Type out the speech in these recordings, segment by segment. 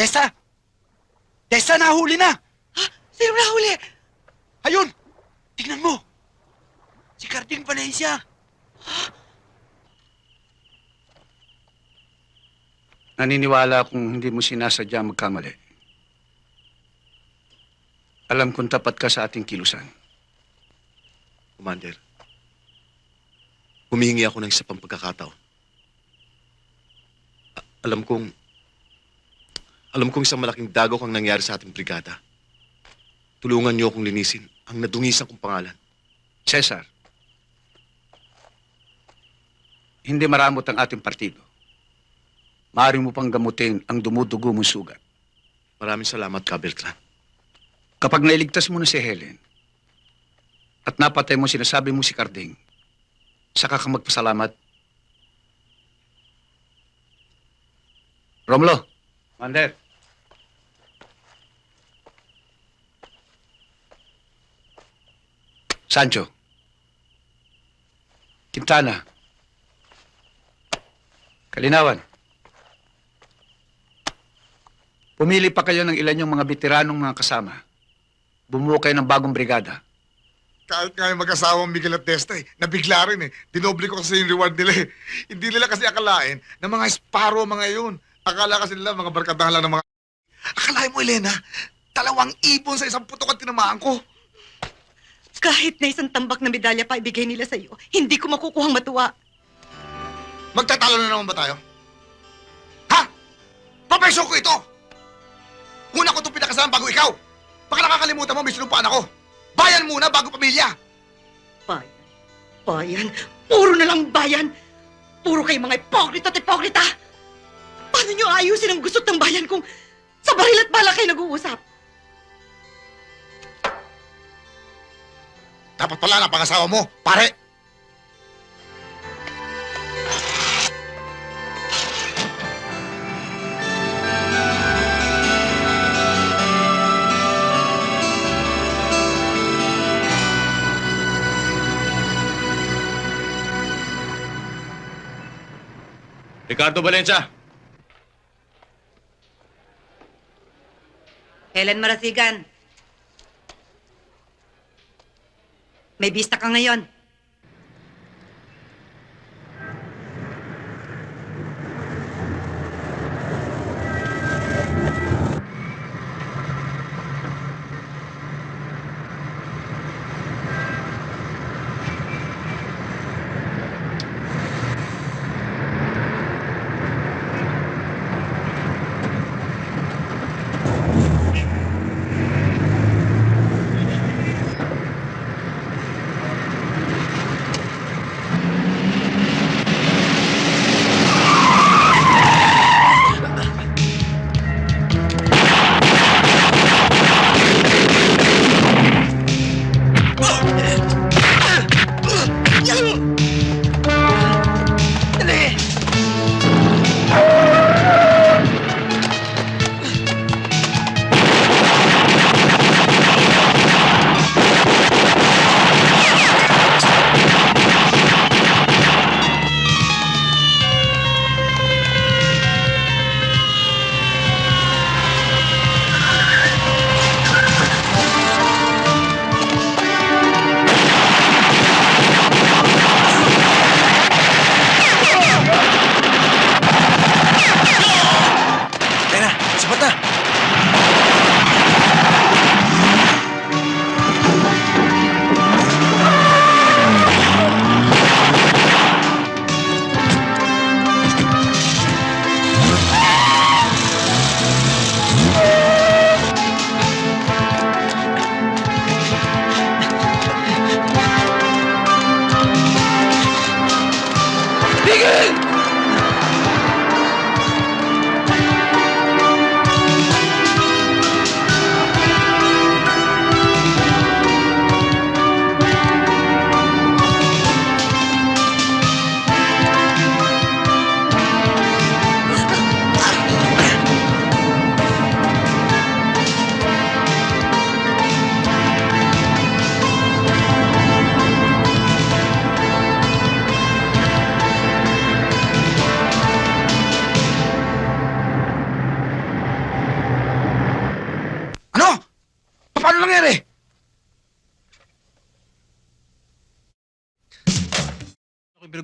Tessa! Tessa, nahuli na! Sino nahuli? Ayun! Tingnan mo! Si Carding Valencia! Naniniwala kung hindi mo sinasadya magkamali. Alam kong tapat ka sa ating kilusan. Commander, humihingi ako ng isa pang pagkakataon. A- alam kong, alam kong isang malaking dagok ang nangyari sa ating brigada. Tulungan niyo akong linisin ang nadungisan kong pangalan. Cesar, hindi maramot ang ating partido. Maaari mo pang gamutin ang dumudugo mong sugat. Maraming salamat, Ka Beltran. Kapag nailigtas mo na si Helen at napatay mo sinasabi mo si Carding, saka ka magpasalamat. Romulo. Mander. Sancho. Quintana. Kalinawan. Pumili pa kayo ng ilan yung mga veteranong mga kasama. Bumuo kayo ng bagong brigada. Kahit nga yung mag-asawang Miguel at Testa eh, nabigla rin eh. Dinoble ko kasi yung reward nila eh. Hindi nila kasi akalain na mga sparrow mga yun. Akala kasi nila mga barkadahan lang ng mga... Akalain mo, Elena, dalawang ibon sa isang putok at tinamaan ko. Kahit na isang tambak na medalya pa ibigay nila sa iyo, hindi ko makukuhang matuwa. Magtatalo na naman ba tayo? Ha? Papeso ko ito! Una ko itong pinakasalan bago ikaw! Baka nakakalimutan mo, may ako! Bayan muna bago pamilya! Bayan. Bayan. Puro na lang bayan. Puro kayo mga ipokrito at ipokrita. Paano nyo ayusin ang gusot ng bayan kung sa baril at bala kayo nag-uusap? Dapat pala na pangasawa mo, pare! Ricardo Valencia! Helen Marasigan. May bista ka ngayon.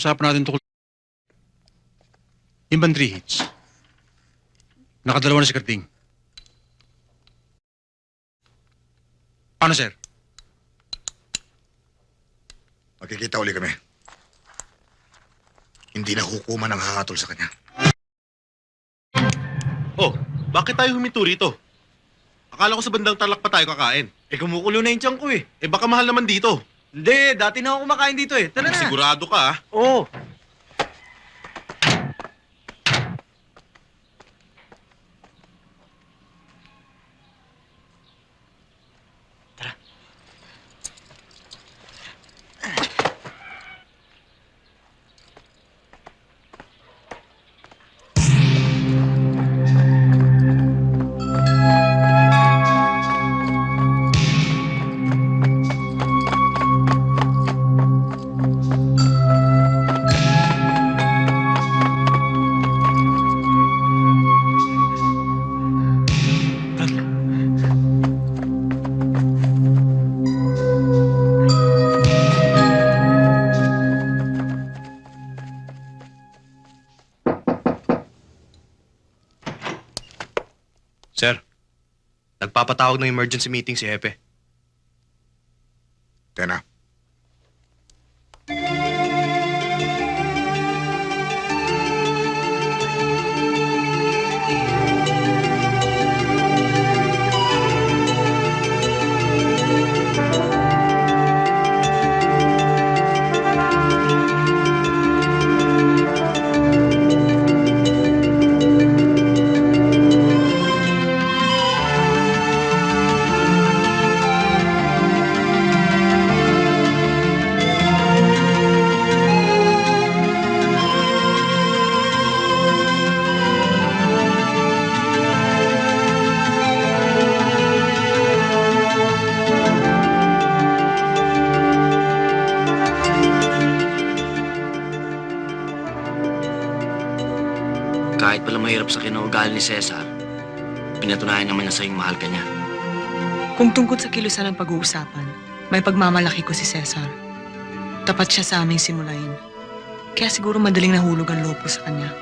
Pag-usapan natin tungkol... Three hits? Nakadalawa na si Karding. Paano, sir? Magkikita uli kami. Hindi na hukuman ang hahatol sa kanya. Oh, bakit tayo huminto rito? Akala ko sa bandang talak pa tayo kakain. Eh, kumukulo na yung tiyan ko eh. Eh baka mahal naman dito. Hindi, dati na ako kumakain dito eh. Tara na. Sigurado ka ah. Oo. Sir, nagpapatawag ng emergency meeting si Hepe. Tena. Kahit pala mahirap sa kinaugali ni Cesar, pinatunayan naman niya sa'yong mahal ka niya. Kung tungkol sa kilusan ng pag-uusapan, may pagmamalaki ko si Cesar. Tapat siya sa aming simulain. Kaya siguro madaling nahulog ang loob ko sa kanya.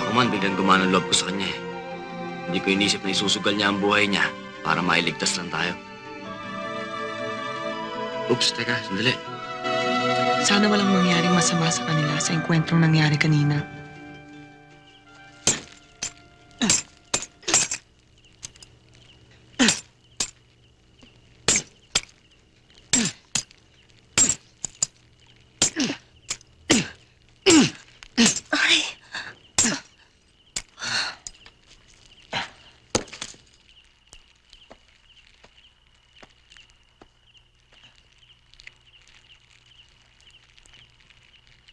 Ako man, biglang gumana ang loob ko sa kanya eh. Hindi ko inisip na isusugal niya ang buhay niya para mailigtas lang tayo. Oops, teka, sandali. Sana walang mangyaring masama sa kanila sa engkwentrong nangyari kanina.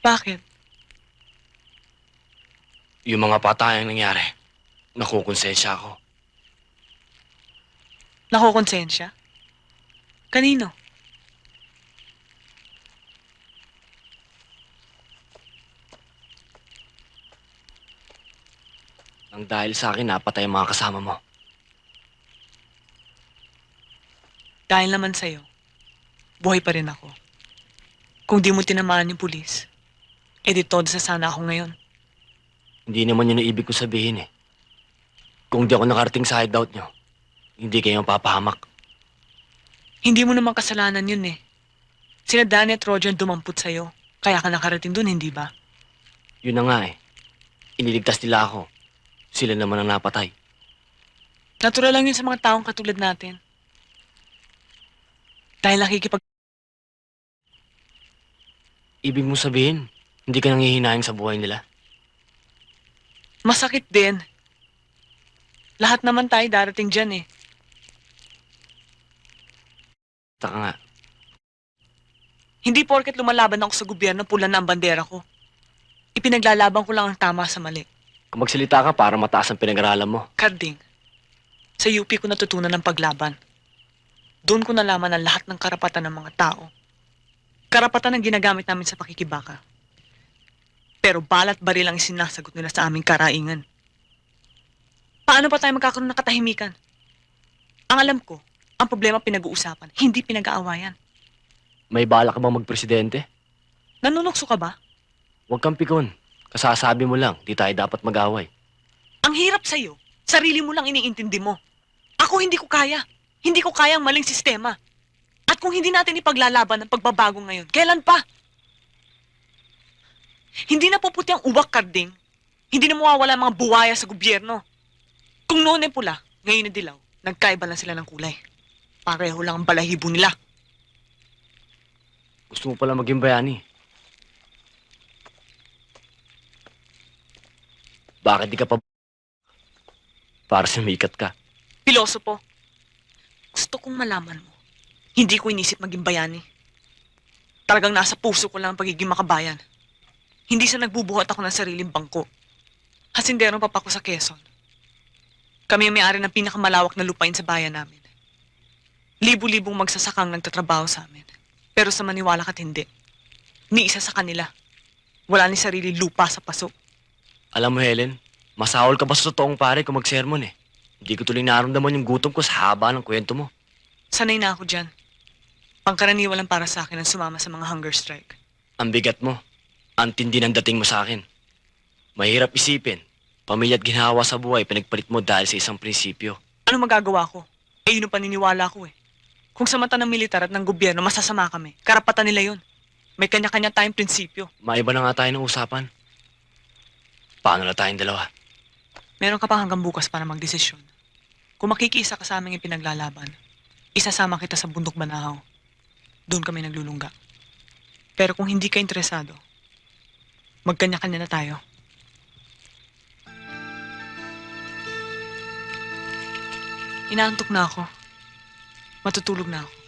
Bakit? Yung mga patayang nangyari, nakukonsensya ako. Nakukonsensya? Kanino? Nang dahil sa akin, napatay ang mga kasama mo. Dahil naman sa'yo, buhay pa rin ako. Kung di mo tinamaan yung pulis, edi todo sa sana ako ngayon. Hindi naman yun ang ibig ko sabihin eh. Kung di ako nakarating sa hideout nyo, hindi kayo mapapahamak. Hindi mo naman kasalanan yun eh. Sina Danny at Roger ang dumampot sa'yo. Kaya ka nakarating dun, hindi ba? Yun na nga eh. Iniligtas nila ako. Sila naman ang napatay. Natural lang yun sa mga taong katulad natin. Dahil nakikipag... Ibig mo sabihin, hindi ka nangihinayang sa buhay nila? Masakit din. Lahat naman tayo darating dyan eh. Taka nga, Hindi porket lumalaban ako sa gobyerno, pula na ang bandera ko. Ipinaglalaban ko lang ang tama sa mali. kung magsalita ka para mataas ang pinag-aralan mo. Karding, sa UP ko natutunan ng paglaban. Doon ko nalaman ang lahat ng karapatan ng mga tao. Karapatan ang ginagamit namin sa pakikibaka. Pero balat baril ang sinasagot nila sa aming karaingan. Paano pa tayo magkakaroon ng katahimikan? Ang alam ko, ang problema pinag-uusapan, hindi pinag-aawayan. May bala ka bang magpresidente? Nanunukso ka ba? Huwag kang pikon. Kasasabi mo lang, di tayo dapat mag-away. Ang hirap sa'yo. Sarili mo lang iniintindi mo. Ako hindi ko kaya. Hindi ko kaya ang maling sistema. At kung hindi natin ipaglalaban ang pagbabago ngayon, kailan pa? Hindi na puputi ang uwak, Karding. Hindi na mawawala ang mga buwaya sa gobyerno. Kung noon ay pula, ngayon ay dilaw, nagkaiba lang sila ng kulay. Pareho lang ang balahibo nila. Gusto mo pala maging bayani. Bakit di ka pa para sumikat ka? Pilosopo, gusto kong malaman mo. Hindi ko inisip maging bayani. Talagang nasa puso ko lang ang pagiging makabayan. Hindi sa nagbubuhat ako ng sariling bangko. Hasindero pa pa ako sa Quezon. Kami ang may-ari ng pinakamalawak na lupain sa bayan namin. Libu-libong magsasakang nagtatrabaho sa amin. Pero sa maniwala ka't hindi. Ni isa sa kanila. Wala ni sarili lupa sa paso. Alam mo, Helen, masahol ka ba sa totoong pare kung mag-sermon eh? Hindi ko tuloy naramdaman yung gutom ko sa haba ng kwento mo. Sanay na ako dyan. Pangkaraniwan lang para sa akin ang sumama sa mga hunger strike. Ang bigat mo. Ang tindi ng dating mo sa akin. Mahirap isipin. Pamilya at ginawa sa buhay pinagpalit mo dahil sa isang prinsipyo. Ano magagawa ko? Eh, yun ang paniniwala ko eh. Kung sa mata ng militar at ng gobyerno, masasama kami. Karapatan nila yun. May kanya-kanya tayong prinsipyo. Maiba na nga tayo ng usapan. Paano na tayong dalawa? Meron ka pa hanggang bukas para magdesisyon. Kung makikisa ka sa aming ipinaglalaban, isasama kita sa bundok banahaw. Doon kami naglulungga. Pero kung hindi ka interesado, magkanya-kanya na tayo. Inaantok na ako. Matutulog na ako.